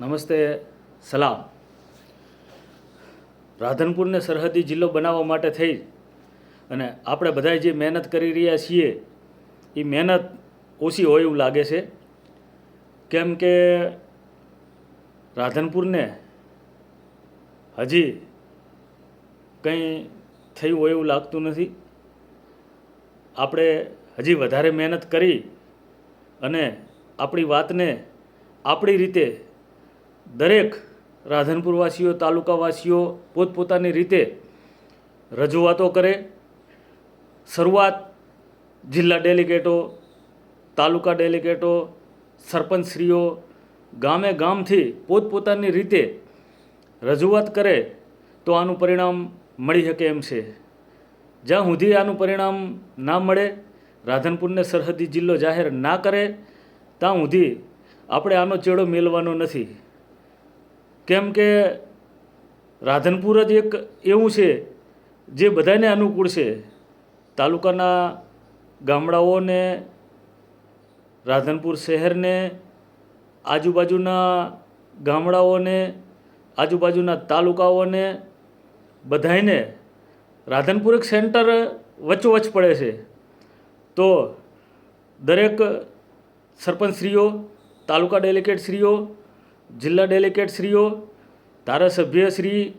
નમસ્તે, સલામ. રાધનપુરને સરહદી જિલ્લો બનાવવા માટે થઈ. અને આપણે બધાય જે મહેનત કરી રહ્યા છીએ એ મહેનત ઓછી હોય એવું લાગે છે. કેમ કે રાધનપુરને હજી કંઈ થયું હોય એવું લાગતું નથી. આપણે હજી વધારે મહેનત કરી અને આપણી વાતને આપણી રીતે દરેક રાધનપુરવાસીઓ, તાલુકાવાસીઓ પોતપોતાની રીતે રજૂઆતો કરે. શરૂઆત જિલ્લા ડેલિગેટો, તાલુકા ડેલિગેટો, સરપંચશ્રીઓ ગામે ગામથી પોતપોતાની રીતે રજૂઆત કરે તો આનું પરિણામ મળી શકે એમ છે. જ્યાં સુધી આનું પરિણામ ના મળે, રાધનપુરને સરહદી જિલ્લો જાહેર ના કરે, ત્યાં સુધી આપણે આનો ચેડો મેળવાનો નથી. કેમ કે રાધનપુર જ એક એવું છે જે બધાને અનુકૂળ છે. તાલુકાના ગામડાઓને, રાધનપુર શહેરને, આજુબાજુના ગામડાઓને, આજુબાજુના તાલુકાઓને બધાયને રાધનપુર એક સેન્ટર વચ્ચોવચ પડે છે. તો દરેક સરપંચશ્રીઓ, તાલુકા ડેલિકેટશ્રીઓ જિલ્લા ડેલિગેટશ્રીઓ ધારાસભ્યશ્રી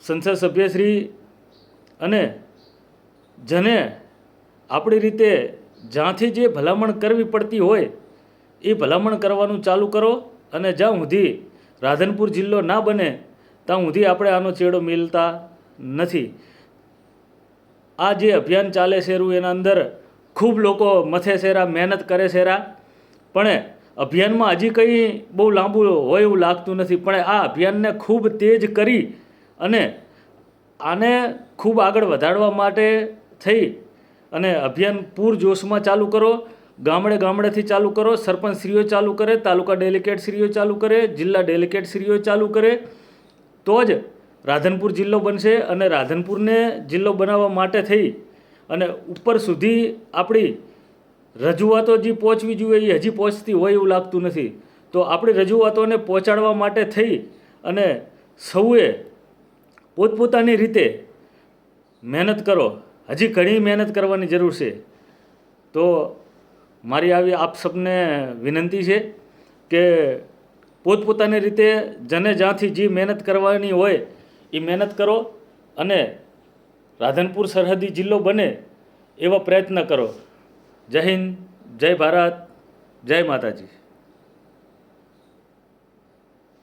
સંસદ સભ્યશ્રી અને જેને આપણી રીતે જ્યાંથી જે ભલામણ કરવી પડતી હોય, એ ભલામણ કરવાનું ચાલુ કરો અને જ્યાં સુધી રાધનપુર જિલ્લો ના બને, ત્યાં સુધી આપણે આનો ચેડો મિલતા નથી. આ જે અભિયાન ચાલે છે એના અંદર ખૂબ લોકો મથે શેરા મહેનત કરે શેરા પણ અભિયાનમાં હજી કંઈ બહુ લાંબુ હોય એવું લાગતું નથી, પણ આ અભિયાનને ખૂબ તેજ કરી અને આને ખૂબ આગળ વધારવા માટે થઈ અને અભિયાન પૂરજોશમાં ચાલુ કરો, ગામડે ગામડેથી ચાલુ કરો, સરપંચશ્રીઓ ચાલુ કરે, તાલુકા ડેલિકેટશ્રીઓ ચાલુ કરે, જિલ્લા ડેલિકેટશ્રીઓ ચાલુ કરે, તો જ રાધનપુર જિલ્લો બનશે અને રાધનપુરને જિલ્લો બનાવવા માટે થઈ અને ઉપર સુધી આપણી રજૂઆતો જે પહોંચવી જોઈએ, એ હજી પહોંચતી હોય એવું લાગતું નથી. તો આપણી રજૂઆતોને પહોંચાડવા માટે થઈ અને સૌએ પોતપોતાની રીતે મહેનત કરો. હજી ઘણી મહેનત કરવાની જરૂર છે. તો મારી આવી આપ સબને વિનંતી છે કે પોતપોતાની રીતે જને જ્યાંથી જે મહેનત કરવાની હોય એ મહેનત કરો અને રાધનપુર સરહદી જિલ્લો બને એવા પ્રયત્ન કરો. જય હિન્દ જય ભારત જય માતાજી.